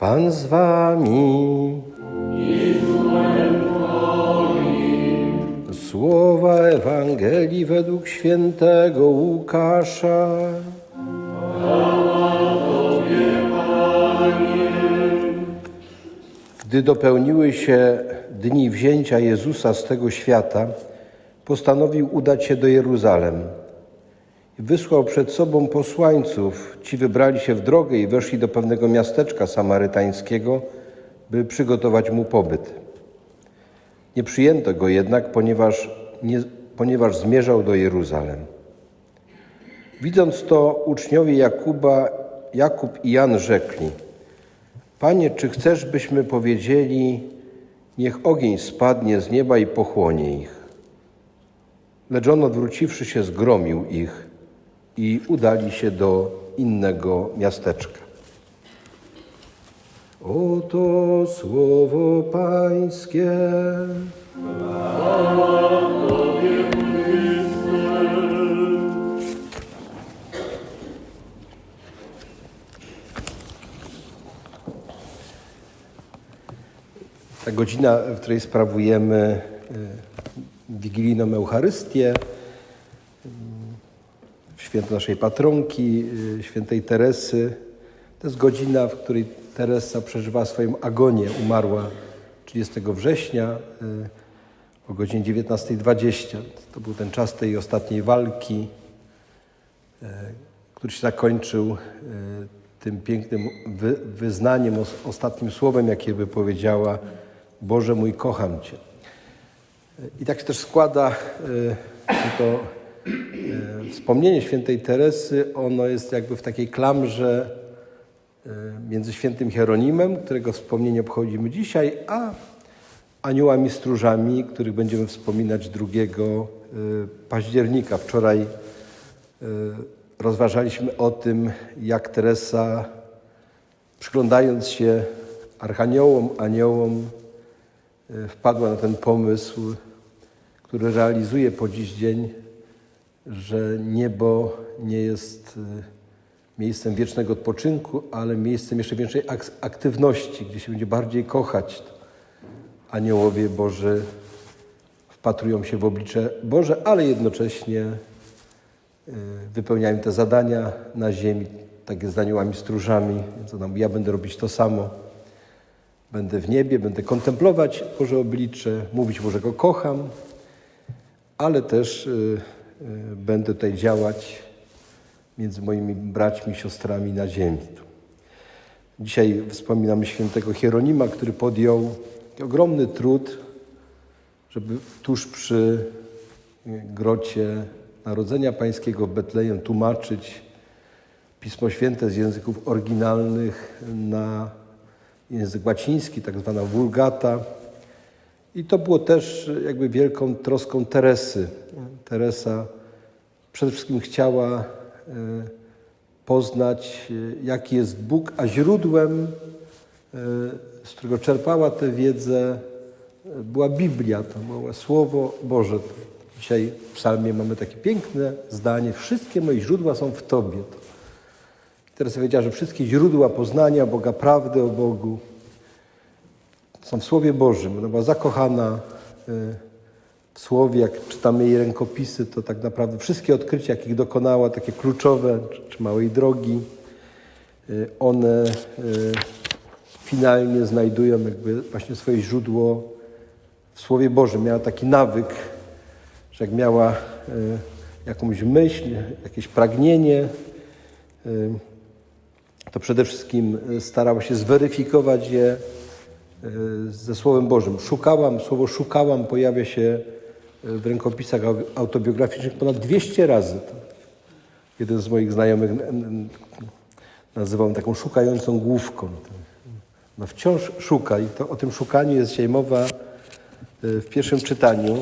Pan z wami. Słowa Ewangelii według świętego Łukasza. Gdy dopełniły się dni wzięcia Jezusa z tego świata, postanowił udać się do Jeruzalem. Wysłał przed sobą posłańców. Ci wybrali się w drogę i weszli do pewnego miasteczka samarytańskiego, by przygotować mu pobyt. Nie przyjęto go jednak, ponieważ, nie, ponieważ zmierzał do Jeruzalem. Widząc to, uczniowie Jakuba, Jakub i Jan rzekli: Panie, czy chcesz, byśmy powiedzieli, niech ogień spadnie z nieba i pochłonie ich? Lecz on odwróciwszy się, zgromił ich i udali się do innego miasteczka. Oto słowo Pańskie. Ta godzina, w której sprawujemy y, wigilijną Eucharystię, święto naszej patronki, y, świętej Teresy, to jest godzina, w której Teresa przeżywa swoją agonię. Umarła 30 września o godzinie 19.20. To był ten czas tej ostatniej walki, który się zakończył tym pięknym wy, wyznaniem, ostatnim słowem, jakie wypowiedziała Boże mój, kocham Cię. I tak się też składa to wspomnienie świętej Teresy, ono jest jakby w takiej klamrze między świętym Hieronimem, którego wspomnienie obchodzimy dzisiaj, a aniołami stróżami, których będziemy wspominać 2 października. Wczoraj rozważaliśmy o tym, jak Teresa, przyglądając się archaniołom, aniołom, wpadła na ten pomysł, który realizuje po dziś dzień, że niebo nie jest miejscem wiecznego odpoczynku, ale miejscem jeszcze większej aktywności, gdzie się będzie bardziej kochać. Aniołowie Boży wpatrują się w oblicze Boże, ale jednocześnie wypełniają te zadania na ziemi, tak jest z aniołami stróżami. Więc ja będę robić to samo. Będę w niebie, będę kontemplować Boże oblicze, mówić Bożego kocham, ale też y, y, będę tutaj działać między moimi braćmi siostrami na ziemi. Dzisiaj wspominamy świętego Hieronima, który podjął ogromny trud, żeby tuż przy grocie Narodzenia Pańskiego w Betlejem tłumaczyć Pismo Święte z języków oryginalnych na język łaciński, tak zwana wulgata. I to było też jakby wielką troską Teresy. Teresa przede wszystkim chciała poznać, jaki jest Bóg, a źródłem, z którego czerpała tę wiedzę, była Biblia, to było Słowo Boże. Dzisiaj w psalmie mamy takie piękne zdanie, wszystkie moje źródła są w Tobie. Teraz wiedziała, że wszystkie źródła poznania Boga, prawdy o Bogu są w Słowie Bożym. Ona była zakochana w Słowie, jak czytamy jej rękopisy, to tak naprawdę wszystkie odkrycia, jakich dokonała, takie kluczowe, czy, małej drogi, one finalnie znajdują jakby właśnie swoje źródło w Słowie Bożym. Miała taki nawyk, że jak miała jakąś myśl, jakieś pragnienie, to przede wszystkim starała się zweryfikować je ze Słowem Bożym. Szukałam, słowo szukałam pojawia się w rękopisach autobiograficznych ponad 200 razy. Jeden z moich znajomych nazywał taką szukającą główką. No wciąż szuka i to o tym szukaniu jest dzisiaj mowa w pierwszym czytaniu.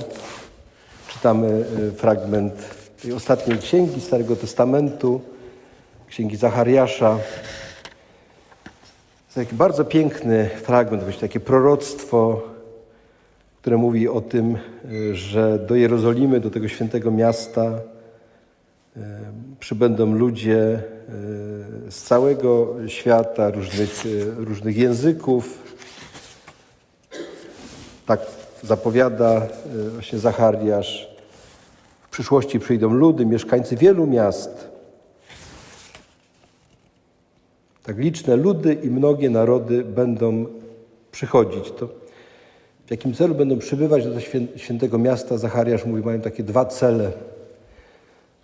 Czytamy fragment tej ostatniej księgi Starego Testamentu, księgi Zachariasza. Taki bardzo piękny fragment, właśnie takie proroctwo, które mówi o tym, że do Jerozolimy, do tego świętego miasta Przybędą ludzie e, z całego świata, różnych, e, różnych języków. Tak zapowiada e, właśnie Zachariasz. W przyszłości przyjdą ludy, mieszkańcy wielu miast. Tak liczne ludy i mnogie narody będą przychodzić. To w jakim celu będą przybywać do świę- świętego miasta? Zachariasz mówi, mają takie dwa cele.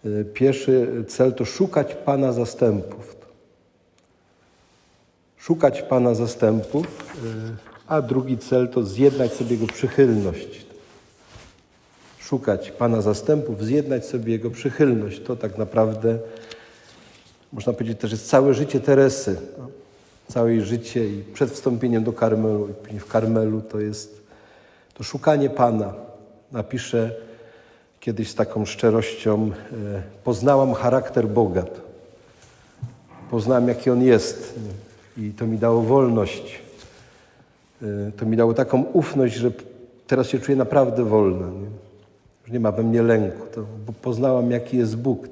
Y, Pierwszy cel to szukać Pana zastępów. Szukać Pana zastępów, y, a drugi cel to zjednać sobie Jego przychylność. Szukać Pana zastępów, zjednać sobie Jego przychylność. To tak naprawdę, można powiedzieć, też jest całe życie Teresy. No. Całe jej życie i przed wstąpieniem do Karmelu, i później w Karmelu to jest to szukanie Pana. Napiszę kiedyś z taką szczerością, e, poznałam charakter Boga. Poznałam, jaki On jest i to mi dało wolność. E, To mi dało taką ufność, że teraz się czuję naprawdę wolna. Nie? Już nie ma we mnie lęku, to, bo poznałam, jaki jest Bóg.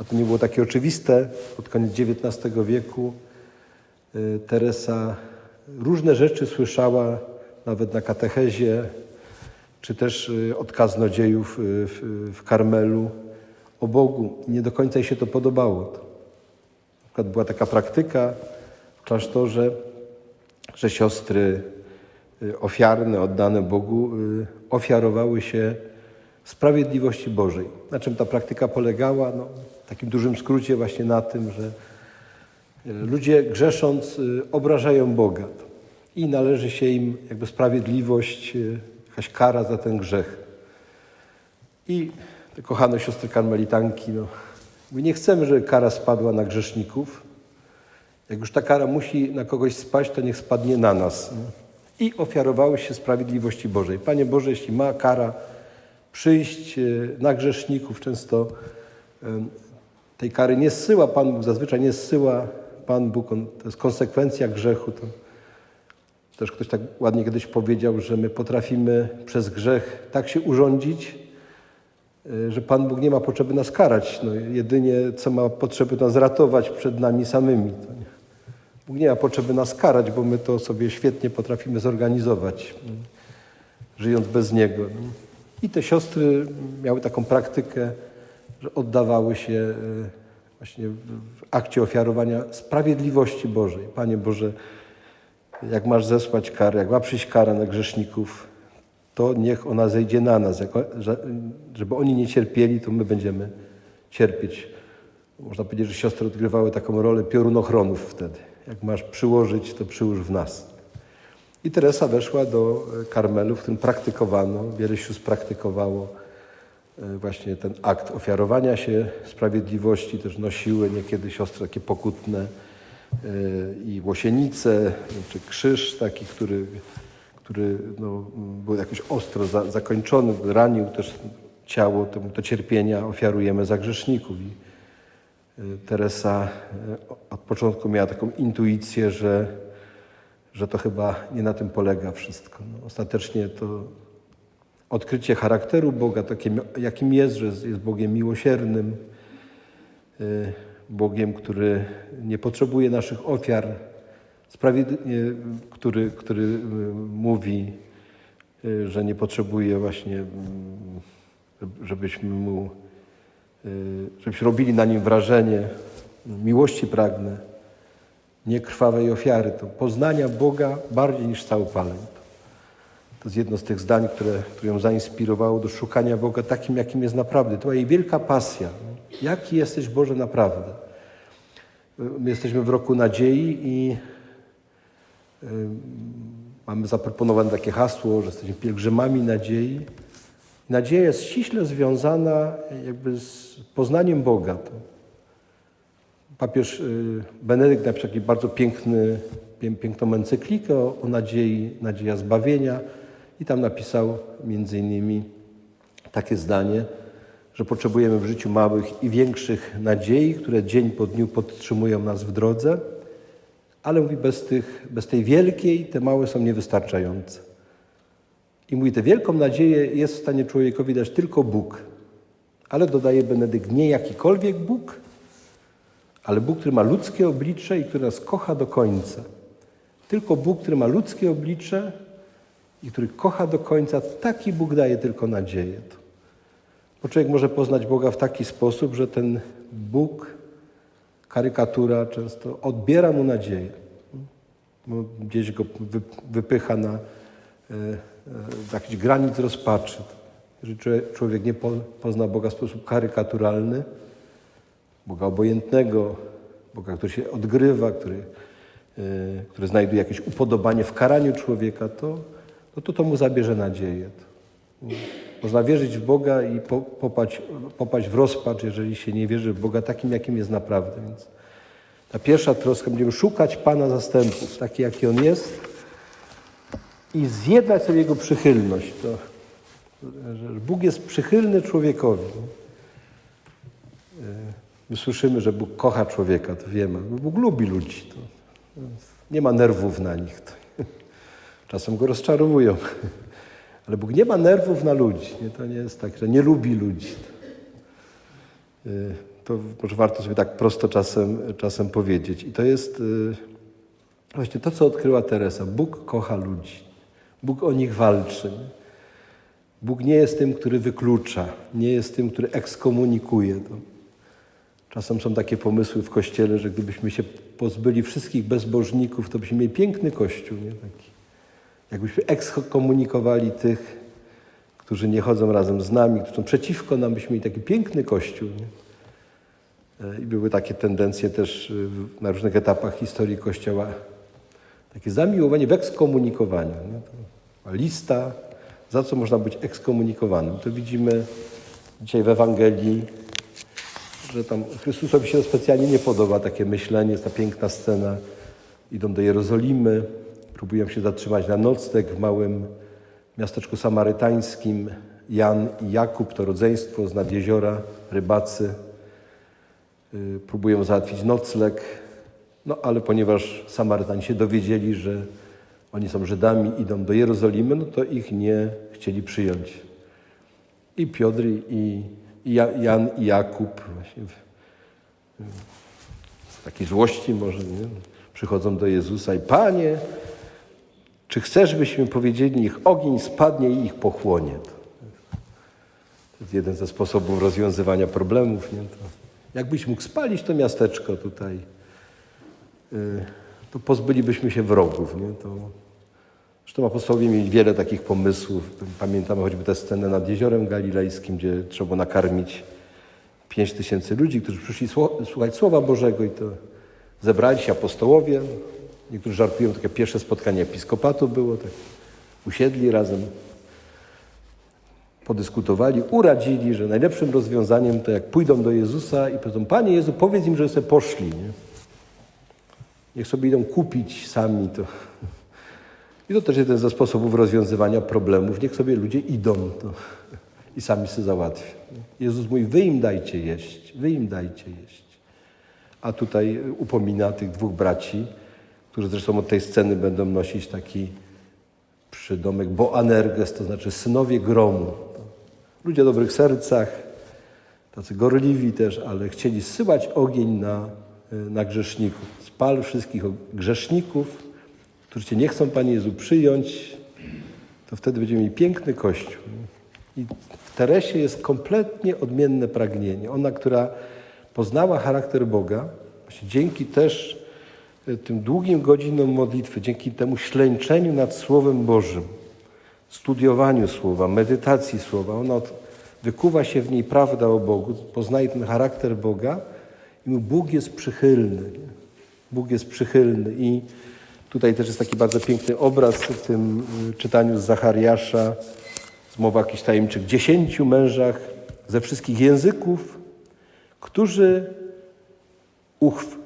A to nie było takie oczywiste. Pod koniec XIX wieku e, Teresa różne rzeczy słyszała, nawet na katechezie, czy też y, od kaznodziejów y, w, Karmelu o Bogu. Nie do końca jej się to podobało. Na przykład była taka praktyka w klasztorze, że siostry y, ofiarne, oddane Bogu, y, ofiarowały się sprawiedliwości Bożej. Na czym ta praktyka polegała? No, takim dużym skrócie właśnie na tym, że y, ludzie grzesząc y, obrażają Boga i należy się im jakby sprawiedliwość, y, jakaś kara za ten grzech. I te kochane siostry karmelitanki, no, my nie chcemy, żeby kara spadła na grzeszników. Jak już ta kara musi na kogoś spaść, to niech spadnie na nas. nie? I ofiarowały się sprawiedliwości Bożej. Panie Boże, jeśli ma kara przyjść e, na grzeszników, często tej kary nie zsyła Pan Bóg, zazwyczaj nie zsyła Pan Bóg, on, to jest konsekwencja grzechu. To też ktoś tak ładnie kiedyś powiedział, że my potrafimy przez grzech tak się urządzić, y, że Pan Bóg nie ma potrzeby nas karać. No, jedynie co ma potrzeby nas ratować przed nami samymi. Bóg nie ma potrzeby nas karać, bo my to sobie świetnie potrafimy zorganizować, mm, żyjąc bez Niego. no. I te siostry miały taką praktykę, że oddawały się y, właśnie w akcie ofiarowania sprawiedliwości Bożej. Panie Boże, jak masz zesłać karę, jak ma przyjść kara na grzeszników, to niech ona zejdzie na nas. Żeby oni nie cierpieli, to my będziemy cierpieć. Można powiedzieć, że siostry odgrywały taką rolę piorunochronów wtedy. Jak masz przyłożyć, to przyłóż w nas. I Teresa weszła do e, Karmelu, w którym praktykowano, wiele sióstr praktykowało e, właśnie ten akt ofiarowania się sprawiedliwości. Też nosiły niekiedy siostry takie pokutne e, i łosienice, czy krzyż taki, który, który no, był jakoś ostro za, zakończony, ranił też ciało, to, to cierpienia ofiarujemy za grzeszników. I e, Teresa e, od początku miała taką intuicję, że że to chyba nie na tym polega wszystko. No, ostatecznie to odkrycie charakteru Boga, takim, jakim jest, że jest Bogiem miłosiernym, y, Bogiem, który nie potrzebuje naszych ofiar, który, który y, mówi, y, że nie potrzebuje właśnie, żeby- żebyśmy mu, żebyśmy robili na nim wrażenie. Miłości pragnę nie krwawej ofiary, to poznania Boga bardziej niż cały paleń. To jest jedno z tych zdań, które, które ją zainspirowało do szukania Boga takim, jakim jest naprawdę. To była jej wielka pasja. Jaki jesteś Boże naprawdę? My jesteśmy w roku nadziei i y, mamy zaproponowane takie hasło, że jesteśmy pielgrzymami nadziei. Nadzieja jest ściśle związana jakby z poznaniem Boga. Papież y, Benedykt napisał taki bardzo piękny, pię- piękną encyklikę o nadziei, nadzieja zbawienia i tam napisał między innymi takie zdanie, że potrzebujemy w życiu małych i większych nadziei, które dzień po dniu podtrzymują nas w drodze, ale mówi bez, tych, bez tej wielkiej te małe są niewystarczające. I mówi, tę wielką nadzieję jest w stanie człowiekowi dać tylko Bóg, Ale dodaje Benedykt, nie jakikolwiek Bóg, ale Bóg, który ma ludzkie oblicze i który nas kocha do końca. Tylko Bóg, który ma ludzkie oblicze i który kocha do końca, taki Bóg daje tylko nadzieję. Bo człowiek może poznać Boga w taki sposób, że ten Bóg, karykatura często odbiera mu nadzieję. Gdzieś go wy- wypycha na e, e, do jakichś granic rozpaczy. Jeżeli człowiek- nie po- pozna Boga w sposób karykaturalny, Boga obojętnego, Boga, który się odgrywa, który, e, który znajduje jakieś upodobanie w karaniu człowieka, to no to, to mu zabierze nadzieję. Można wierzyć w Boga i po, popaść, popaść w rozpacz, jeżeli się nie wierzy w Boga takim, jakim jest naprawdę. Więc ta pierwsza troska, będziemy szukać Pana zastępów, taki jaki On jest i zjednać sobie Jego przychylność. To, że Bóg jest przychylny człowiekowi. My słyszymy, że Bóg kocha człowieka, to wiemy. Bóg lubi ludzi. To, nie ma nerwów na nich. Czasem go rozczarowują. Ale Bóg nie ma nerwów na ludzi. Nie? To nie jest tak, że nie lubi ludzi. Y, To może warto sobie tak prosto czasem, czasem powiedzieć. I to jest y, właśnie to, co odkryła Teresa. Bóg kocha ludzi. Bóg o nich walczy. Bóg nie jest tym, który wyklucza, nie jest tym, który ekskomunikuje. To czasem są takie pomysły w Kościele, że gdybyśmy się pozbyli wszystkich bezbożników, to byśmy mieli piękny Kościół. Nie? Taki. Jakbyśmy ekskomunikowali tych, którzy nie chodzą razem z nami, którzy są przeciwko nam, byśmy mieli taki piękny Kościół. Nie? E, I były takie tendencje też w- na różnych etapach historii Kościoła. Takie zamiłowanie w ekskomunikowaniu. Lista, za co można być ekskomunikowanym. To widzimy dzisiaj w Ewangelii, że tam Chrystusowi się specjalnie nie podoba takie myślenie, jest ta piękna scena. Idą do Jerozolimy, próbują się zatrzymać na nocleg w małym miasteczku samarytańskim. Jan i Jakub, to rodzeństwo z nad jeziora, rybacy, y, próbują załatwić nocleg. No ale ponieważ Samarytanie się dowiedzieli, że oni są Żydami, idą do Jerozolimy, no to ich nie chcieli przyjąć. I Piotr, i, i Ja- Jan, i Jakub właśnie w, w takiej złości może, nie? przychodzą do Jezusa i Panie, czy chcesz, byśmy powiedzieli, niech ogień spadnie i ich pochłonie? To jest jeden ze sposobów rozwiązywania problemów. Nie? To jakbyś mógł spalić to miasteczko tutaj, y, to pozbylibyśmy się wrogów. Nie? To, zresztą apostołowie mieli wiele takich pomysłów. Pamiętamy choćby tę scenę nad Jeziorem Galilejskim, gdzie trzeba nakarmić pięć tysięcy ludzi, którzy przyszli słuchać Słowa Bożego i to zebrali się apostołowie. Niektórzy żartują, takie pierwsze spotkanie episkopatu było, tak usiedli razem, podyskutowali, uradzili, że najlepszym rozwiązaniem to jak pójdą do Jezusa i powiedzą, Panie Jezu, powiedz im, że sobie poszli. Nie? Niech sobie idą kupić sami to. I to też jeden ze sposobów rozwiązywania problemów. Niech sobie ludzie idą to i sami sobie załatwią. Jezus mówi, wy im dajcie jeść, wy im dajcie jeść. A tutaj upomina tych dwóch braci, którzy zresztą od tej sceny będą nosić taki przydomek Boanerges, to znaczy synowie gromu. Ludzie o dobrych sercach, tacy gorliwi też, ale chcieli zsyłać ogień na, na grzeszników. Spal wszystkich grzeszników, którzy Cię nie chcą, Panie Jezu, przyjąć, to wtedy będziemy mieli piękny Kościół. I w Teresie jest kompletnie odmienne pragnienie. Ona, która poznała charakter Boga, dzięki też tym długim godzinom modlitwy, dzięki temu ślęczeniu nad Słowem Bożym, studiowaniu Słowa, medytacji Słowa, ona wykuwa się w niej prawda o Bogu, poznaje ten charakter Boga i Bóg jest przychylny. Bóg jest przychylny i tutaj też jest taki bardzo piękny obraz w tym y, czytaniu z Zachariasza, z mowa o jakichś tajemniczych dziesięciu mężach ze wszystkich języków, którzy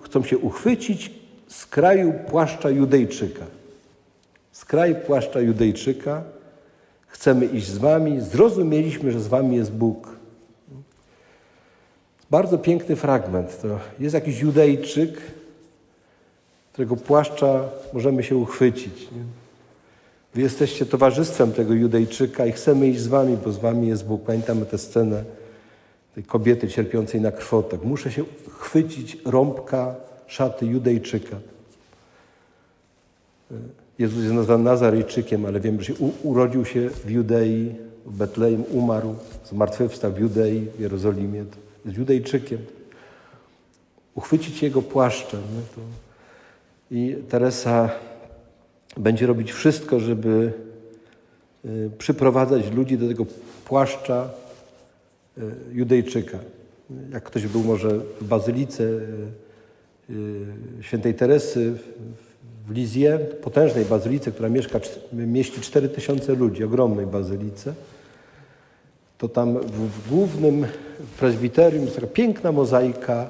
chcą się uchwycić z kraju płaszcza Judejczyka. Z kraju płaszcza Judejczyka chcemy iść z wami, zrozumieliśmy, że z wami jest Bóg. Bardzo piękny fragment. To jest jakiś Judejczyk, którego płaszcza możemy się uchwycić. Nie? Wy jesteście towarzystwem tego Judejczyka i chcemy iść z wami, bo z wami jest Bóg. Pamiętamy tę scenę, tej kobiety cierpiącej na krwotok. Muszę się chwycić rąbka szaty Judejczyka. Jezus jest nazwany Nazarejczykiem, ale wiemy, że urodził się w Judei, w Betlejem, umarł, zmartwychwstał w Judei, w Jerozolimie. Jest Judejczykiem. Uchwycić jego płaszczem. To... I Teresa będzie robić wszystko, żeby y, przyprowadzać ludzi do tego płaszcza y, Judejczyka. Jak ktoś był może w bazylice świętej Teresy w Lizie, potężnej bazylice, która mieszka, mieści 4000 ludzi, ogromnej bazylice, to tam w, w głównym prezbiterium jest taka piękna mozaika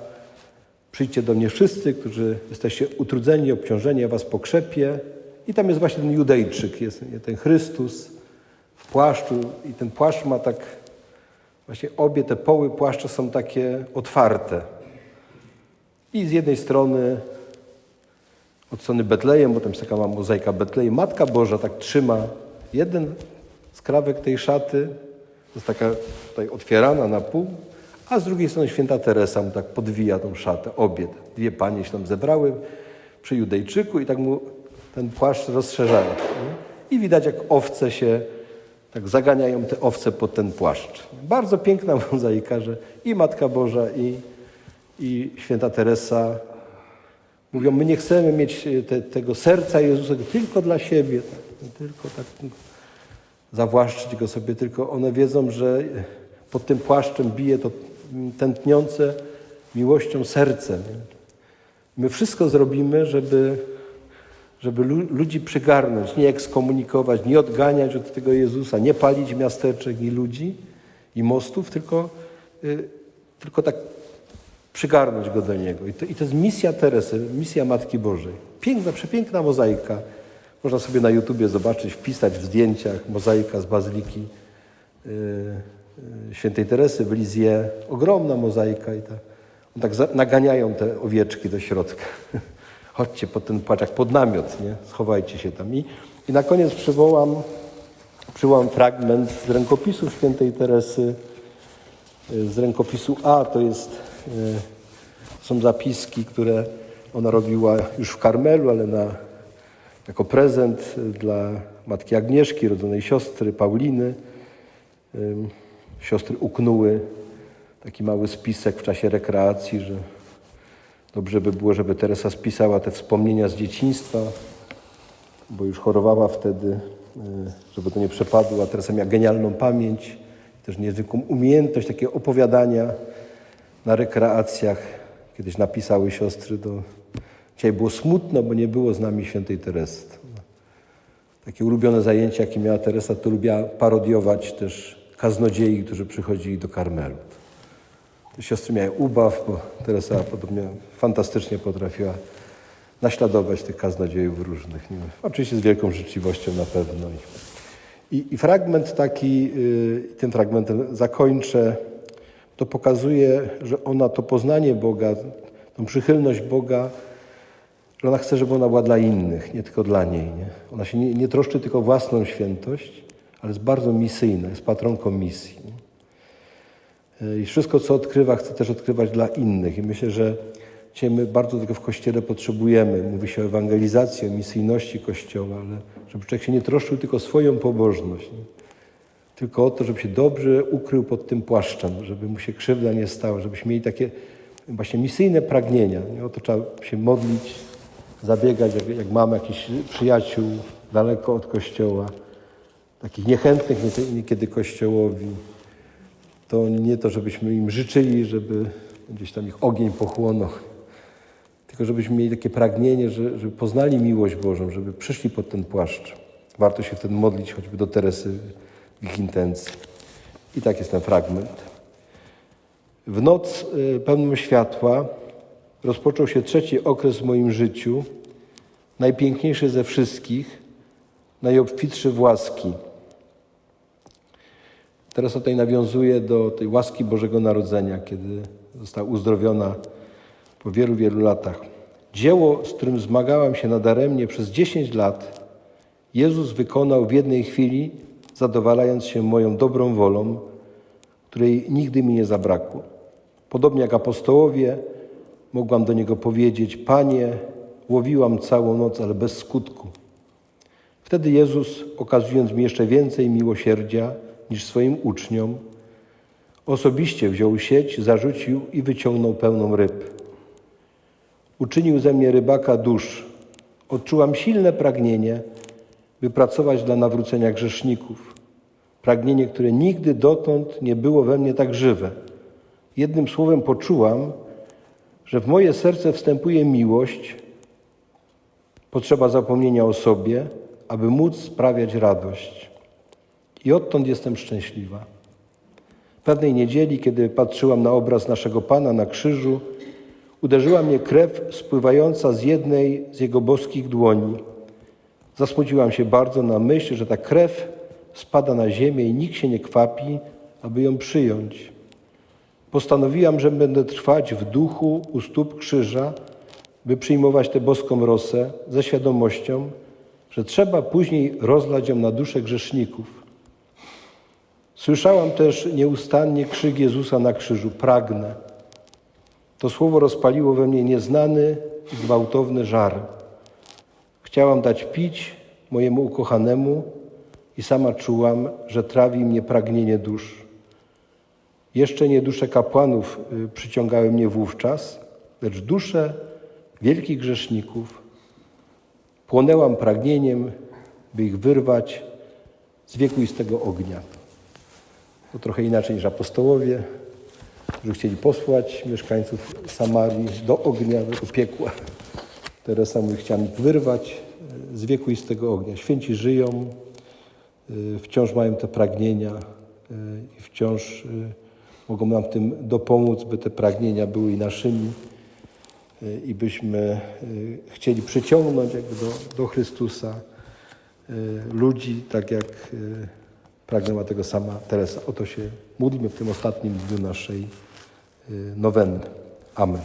Przyjdźcie do mnie wszyscy, którzy jesteście utrudzeni, obciążeni, ja was pokrzepię. I tam jest właśnie ten Judejczyk, jest ten Chrystus w płaszczu i ten płaszcz ma tak, właśnie obie te poły płaszcza są takie otwarte. I z jednej strony od strony Betlejem, bo tam jest taka mozaika Betlejem, Matka Boża tak trzyma jeden skrawek tej szaty, jest taka tutaj otwierana na pół, a z drugiej strony święta Teresa mu tak podwija tą szatę, obie. Dwie panie się tam zebrały przy Judejczyku i tak mu ten płaszcz rozszerzają. I widać, jak owce się, tak zaganiają te owce pod ten płaszcz. Bardzo piękna mozaika, że i Matka Boża, i, i święta Teresa mówią, my nie chcemy mieć te, tego serca Jezusa tylko dla siebie, tak, tylko tak zawłaszczyć go sobie, tylko one wiedzą, że pod tym płaszczem bije to tętniące miłością serce. My wszystko zrobimy, żeby, żeby ludzi przygarnąć, nie ekskomunikować, nie odganiać od tego Jezusa, nie palić miasteczek i ludzi i mostów, tylko, y, tylko tak przygarnąć go do Niego. I to, I to jest misja Teresy, misja Matki Bożej. Piękna, przepiękna mozaika. Można sobie na YouTubie zobaczyć, wpisać w zdjęciach mozaika z Bazyliki. Yy, świętej Teresy w Lizie, ogromna mozaika i tak, tak naganiają te owieczki do środka. Chodźcie pod ten płaczak, pod namiot, nie? schowajcie się tam. I, i na koniec przywołam, przywołam fragment z rękopisu świętej Teresy, z rękopisu A, to jest, są zapiski, które ona robiła już w Karmelu, ale na, jako prezent dla matki Agnieszki, rodzonej siostry Pauliny. Siostry uknęły taki mały spisek w czasie rekreacji, że dobrze by było, żeby Teresa spisała te wspomnienia z dzieciństwa, bo już chorowała wtedy, e, żeby to nie przepadło, a Teresa miała genialną pamięć, też niezwykłą umiejętność takiego opowiadania na rekreacjach. Kiedyś napisały siostry, do... dzisiaj było smutno, bo nie było z nami świętej Teresy. Takie ulubione zajęcia, jakie miała Teresa, to lubiła parodiować też kaznodziei, którzy przychodzili do Karmelu. Siostry miały ubaw, bo Teresa podobnie fantastycznie potrafiła naśladować tych kaznodziejów różnych. Nie? Oczywiście z wielką życzliwością na pewno. I, i fragment taki, yy, tym fragmentem zakończę, to pokazuje, że ona to poznanie Boga, tą przychylność Boga, że ona chce, żeby ona była dla innych, nie tylko dla niej. Nie? Ona się nie, nie troszczy tylko o własną świętość, ale jest bardzo misyjna, jest patronką misji. I wszystko, co odkrywa, chce też odkrywać dla innych. I myślę, że dzisiaj my bardzo tego w Kościele potrzebujemy. Mówi się o ewangelizacji, o misyjności Kościoła, ale żeby człowiek się nie troszczył tylko swoją pobożność, nie? Tylko o to, żeby się dobrze ukrył pod tym płaszczem, żeby mu się krzywda nie stała, żebyśmy mieli takie właśnie misyjne pragnienia. Nie? O to trzeba się modlić, zabiegać, jak, jak mamy jakichś przyjaciół daleko od Kościoła takich niechętnych niekiedy Kościołowi, to nie to, żebyśmy im życzyli, żeby gdzieś tam ich ogień pochłonął, tylko żebyśmy mieli takie pragnienie, że, żeby poznali miłość Bożą, żeby przyszli pod ten płaszcz. Warto się wtedy modlić choćby do Teresy ich intencji. I tak jest ten fragment. W noc y, pełną światła rozpoczął się trzeci okres w moim życiu, najpiękniejszy ze wszystkich, najobfitszy w łaski – Teraz tutaj nawiązuje do tej łaski Bożego Narodzenia, kiedy została uzdrowiona po wielu, wielu latach. Dzieło, z którym zmagałam się nadaremnie przez 10 lat, Jezus wykonał w jednej chwili, zadowalając się moją dobrą wolą, której nigdy mi nie zabrakło. Podobnie jak apostołowie, mogłam do Niego powiedzieć: Panie, łowiłam całą noc, ale bez skutku. Wtedy Jezus, okazując mi jeszcze więcej miłosierdzia niż swoim uczniom, osobiście wziął sieć, zarzucił i wyciągnął pełną ryb. Uczynił ze mnie rybaka dusz. Odczułam silne pragnienie, by pracować dla nawrócenia grzeszników. Pragnienie, które nigdy dotąd nie było we mnie tak żywe. Jednym słowem poczułam, że w moje serce wstępuje miłość, potrzeba zapomnienia o sobie, aby móc sprawiać radość. I odtąd jestem szczęśliwa. Pewnej niedzieli, kiedy patrzyłam na obraz naszego Pana na krzyżu, uderzyła mnie krew spływająca z jednej z Jego boskich dłoni. Zasmuciłam się bardzo na myśl, że ta krew spada na ziemię i nikt się nie kwapi, aby ją przyjąć. Postanowiłam, że będę trwać w duchu u stóp krzyża, by przyjmować tę boską rosę ze świadomością, że trzeba później rozlać ją na duszę grzeszników. Słyszałam też nieustannie krzyk Jezusa na krzyżu: Pragnę. To słowo rozpaliło we mnie nieznany i gwałtowny żar. Chciałam dać pić mojemu ukochanemu i sama czułam, że trawi mnie pragnienie dusz. Jeszcze nie dusze kapłanów y, przyciągały mnie wówczas, lecz dusze wielkich grzeszników. Płonęłam pragnieniem, by ich wyrwać z wiekuistego ognia. To trochę inaczej niż apostołowie, którzy chcieli posłać mieszkańców Samarii do ognia, do piekła. Teresa mówi, chciałam ich wyrwać z wiekuistego ognia. Święci żyją, y, wciąż mają te pragnienia y, i wciąż y, mogą nam w tym dopomóc, by te pragnienia były i naszymi i byśmy chcieli przyciągnąć jakby do, do Chrystusa ludzi, tak jak pragnęła tego sama Teresa. O to się módlmy w tym ostatnim dniu naszej nowenny. Amen.